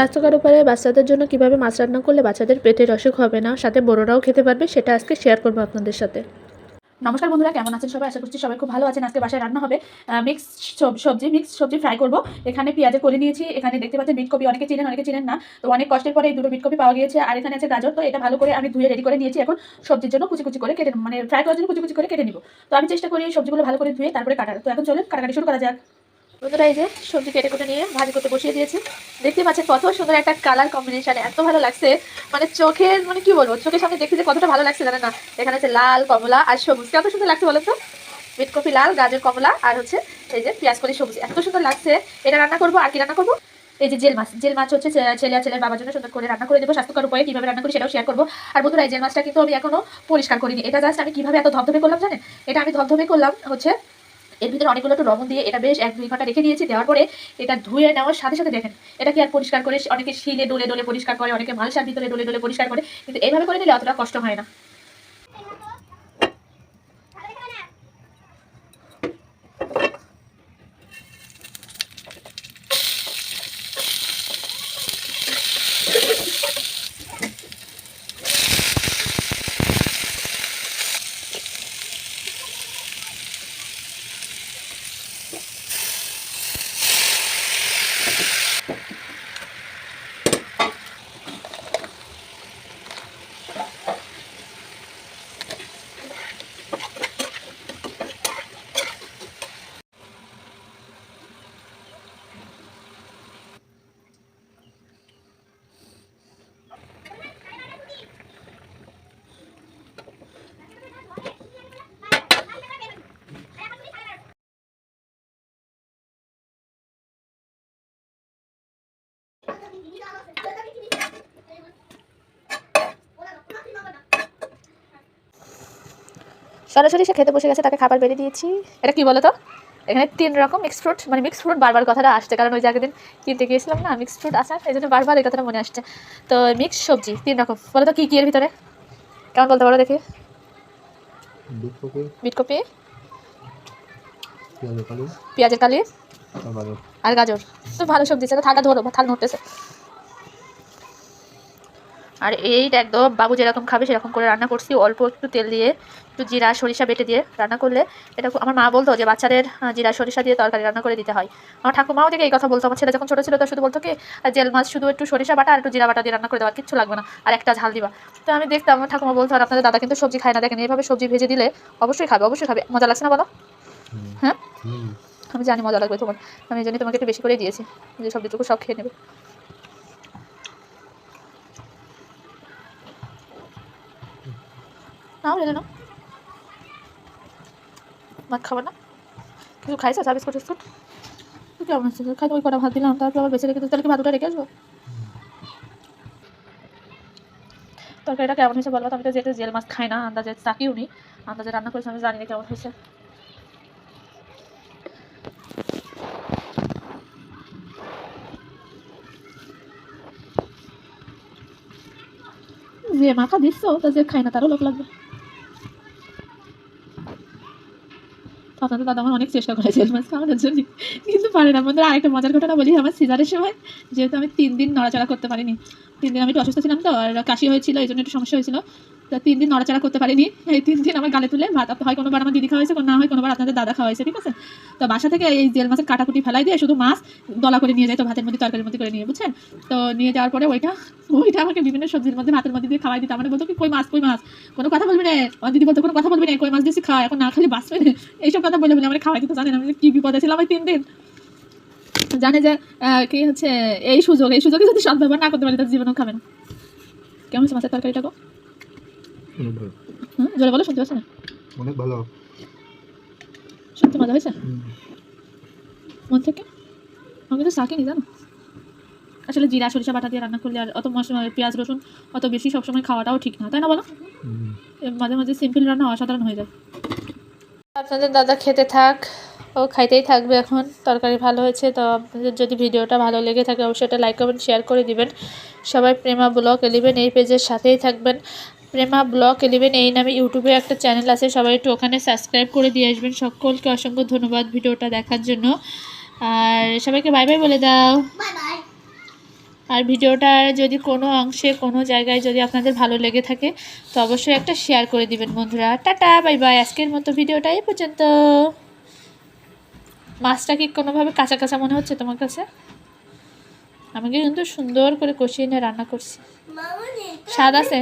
স্বাস্থ্যকর উপায়ে বাচ্চাদের জন্য কীভাবে মাছ রান্না করলে বাচ্চাদের পেটের অসুখ হবে না, সাথে বড়রাও খেতে পারবে, সেটা আজকে শেয়ার করব আপনাদের সাথে। নমস্কার বন্ধুরা, কেমন আছেন সবাই? আশা করছি সবাই খুব ভালো আছেন। আজকে বাসায় রান্না হবে মিক্স সবজি মিক্স সবজি ফ্রাই করব। এখানে পেঁয়াজে করে নিয়েছি। এখানে দেখতে পাচ্ছেন বিট কপি অনেকে চিনেন অনেকে চিনেন না। তো অনেক কষ্টের পরে এই দুটো বিট কপি পাওয়া গিয়েছে। আর এখানে আছে গাজর। তো এটা ভালো করে আমি ধুয়ে রেডি করে নিয়েছি। এখন সবজির জন্য কুচি কুচি করে কেটে মানে ফ্রাই করার জন্য কুচি কুচি করে কেটে নিব। তো আমি চেষ্টা করি সবজিগুলো ভালো করে ধুয়ে তারপরে কাটার। তো এখন চলুন, কাটাকাটি শুরু করা যাক। বন্ধুরা, এই যে সবজি কেটে কুটে নিয়ে ভাজি করতে বসিয়ে দিয়েছি। দেখতে পাচ্ছেন কত সুন্দর একটা কালার কম্বিনেশন এত ভালো লাগছে। মানে চোখের মানে কি বলব, চোখের সামনে দেখতে যে কতটা ভালো লাগছে জানেন না? এখানে আছে লাল কমলা আর সবুজ। কত সুন্দর লাগছে বলো তো? বিটকপি লাল, গাজর কমলা আর হচ্ছে এই যে পেঁয়াজ কলি সবুজ। এত সুন্দর লাগছে। এটা রান্না করব আর কি রান্না করব? এই যে জেল মাছ। জেল মাছ হচ্ছে ছেলে আর ছেলের বাবার জন্য সুন্দর করে রান্না করে দেবো, স্বাস্থ্যকর উপায়ে কীভাবে রান্না করি সেটাও শেয়ার করব। আর বন্ধুরা, এই জেল মাছটা কিন্তু আমি এখনও পরিষ্কার করিনি। এটা জাস্ট আমি কীভাবে এত ধবধবে করলাম জানেন? এটা আমি ধবধবে করলাম হচ্ছে এর ভিতরে অনেকগুলো একটু লবণ দিয়ে এটা বেশ এক দুই ঘণ্টা রেখে দিয়েছি, দেওয়ার পরে এটা ধুয়ে নেওয়ার সাথে সাথে দেখেন, এটা কি আর পরিষ্কার করে, অনেকে শিলে ডোলে ডোলে পরিষ্কার করে, অনেকে মালসার ভিতরে ডোলে ডোলে পরিষ্কার করে, কিন্তু এইভাবে করে দিলে অতটা কষ্ট হয় না। সরাসরি সে খেতে বসে গেছে তাকে খাবার বেড়ে দিয়েছি। এটা কি বলো তো এখানে তিন রকম মিক্স ফ্রুট মানে মিক্স ফ্রুট বারবার কথাটা আসছে কারণ ওই যে আগের দিন কিনতে গিয়েছিলাম না মিক্স ফ্রুট আসার এই জন্য বারবার এই কথাটা মনে আসছে। তো মিক্স সবজি তিন রকম। বলো তো কী কী এর ভিতরে? কেমন বলতে পারো দেখি। বিটকপি। পেঁয়াজের কালি। আর গাজর। তো ভালো সবজি সেটা থাকা ধরো থাক নড়তেছে আর এইটা একদম বাবু যেরকম খাবে সেরকম করে রান্না করছি। অল্প একটু তেল দিয়ে একটু জিরা সরিষা বেটে দিয়ে রান্না করলে এটা আমার মা বলতো যে বাচ্চাদের জিরা সরিষা দিয়ে তরকারি রান্না করে দিতে হয়। আমার ঠাকুমাও থেকে এই কথা বলতো। আমার ছেলে যখন ছোটো ছিল তো শুধু বলতো কি জেল মাছ শুধু একটু সরিষা বাটা আর একটু জিরা বাটা দিয়ে রান্না করে দেওয়া কিচ্ছু লাগবে না। আর একটা ঝাল দিবা। তো আমি দেখতাম আমার ঠাকুমা বলতো আর আপনাদের দাদা কিন্তু সবজি খায় না। দেখেন এইভাবে সবজি ভেজে দিলে অবশ্যই খাবে অবশ্যই খাবে। মজা লাগছে না বলো? হ্যাঁ? আমি জানি মজা লাগবে তোমার। আমি এই জন্য তোমাকে একটু বেশি করে দিয়েছি। যে সবজিটুকু সব খেয়ে নেবে। নাও রেলে নাও ভাত খাবার না। কিছু খাইছো? চা, বিস্কুট বিস্কুট কেমন আছে খাই ওই কটা ভাত দিলাম, তারপর আবার বেঁচে রেখে তাহলে কি ভাতটা রেখে আসব? তরকারিটা কেমন হয়েছে বলব আমি তো যেহেতু জেল মাছ খাই না, আন্দাজে তাকিও নি। আন্দাজে রান্না করেছি, আমি জানি না কেমন হয়েছে। যে মাথা দিচ্ছ, তা যে খায় না, তারও লোক লাগবে। আপনাদের দাদা আমার অনেক চেষ্টা করেছে জেল মাছ খাওয়ানোর জন্য। কিন্তু পারে না। বন্ধুরা, আরেকটা মজার ঘটনা বলি আমার সিজারের সময়। যেহেতু আমি তিন দিন নড়াচড়া করতে পারিনি। তিন দিন আমি একটু অসুস্থ ছিলাম তো, আর কাশি হয়েছিল, এই জন্য একটু সমস্যা হয়েছিল। তিন দিন নড়াচড়া করতে পারিনি। এই তিন দিন আমার গালে তুলে ভাত হয়, কোনোবার আমার দিদি খাওয়াইছে কোনো না হয় কোনোবার আপনাদের দাদা খাওয়াইছে, ঠিক আছে? তো বাসা থেকে এই জেল মাছের কাটাকুটি ফেলাই দিয়ে শুধু মাছ দলা করে নিয়ে যায়, তো ভাতের মধ্যে, তরকারির মধ্যে করে নিয়ে, বুঝছেন? তো নিয়ে যাওয়ার পরে ওইটা ওইটা আমাকে বিভিন্ন সবজির মধ্যে ভাতের মধ্যে দিয়ে খাওয়াই দিত। মানে বলতো কি, কই মাছ কই মাছ? কোনো কথা বলবি না? আমার দিদি বলতো, কোনো কথা বলবি না? কই মাছ দিয়েছি খাওয়া এখন না খালি বাঁচবে না? এইসব কথা বলে বলে আমার খাওয়াই দিতে, জানেন? আমি কি বিপদে ছিলাম আমার তিন দিন। জানে যে কি হচ্ছে, এই সুযোগ, এই সুযোগে যদি সদ্ব্যবহার না করতে পারি তার জীবনেও খাবে না। কেমন হচ্ছে মাছের তরকারিটা গো? জোরে বলো শুনতে পাচ্ছি না। অনেক ভালো। সত্যি মজা হয়েছে? মন থেকে? আমি কিন্তু শাকিনি জানো? আসলে জিরা সরিষা বাটা দিয়ে রান্না করলে আর অত মশলা পেঁয়াজ রসুন অত বেশি সবসময় খাওয়াটাও ঠিক না তাই না বলো? মাঝে মাঝে সিম্পল রান্না অসাধারণ হয়ে যায়। আপনাদের দাদা খেতে থাক ও খাইতেই থাকবে এখন তরকারি ভালো হয়েছে তো আপনাদের যদি ভিডিওটা ভালো লেগে থাকে অবশ্যই এটা লাইক করবেন শেয়ার করে দিবেন। সবাই প্রেমা ব্লগ এলিভেন এই পেজের সাথেই থাকবেন। প্রেমা ব্লগ এলিভেন এই নামে ইউটিউবে একটা চ্যানেল আছে সবাই একটু ওখানে সাবস্ক্রাইব করে দিয়ে আসবেন। সকলকে অসংখ্য ধন্যবাদ ভিডিওটা দেখার জন্য। আর সবাইকে বাই বাই বলে দাও। আর ভিডিওটার যদি কোনো অংশে কোনো জায়গায় যদি আপনাদের ভালো লেগে থাকে তো অবশ্যই একটা শেয়ার করে দিবেন বন্ধুরা। টাটা বাই বাই আজকের মতো ভিডিওটা এই পর্যন্ত। মাছটা কি কোনোভাবে কাঁচা কাঁচা মনে হচ্ছে তোমার কাছে? আমাকে কিন্তু সুন্দর করে কষিয়ে নিয়ে রান্না করছি। স্বাদ আছে?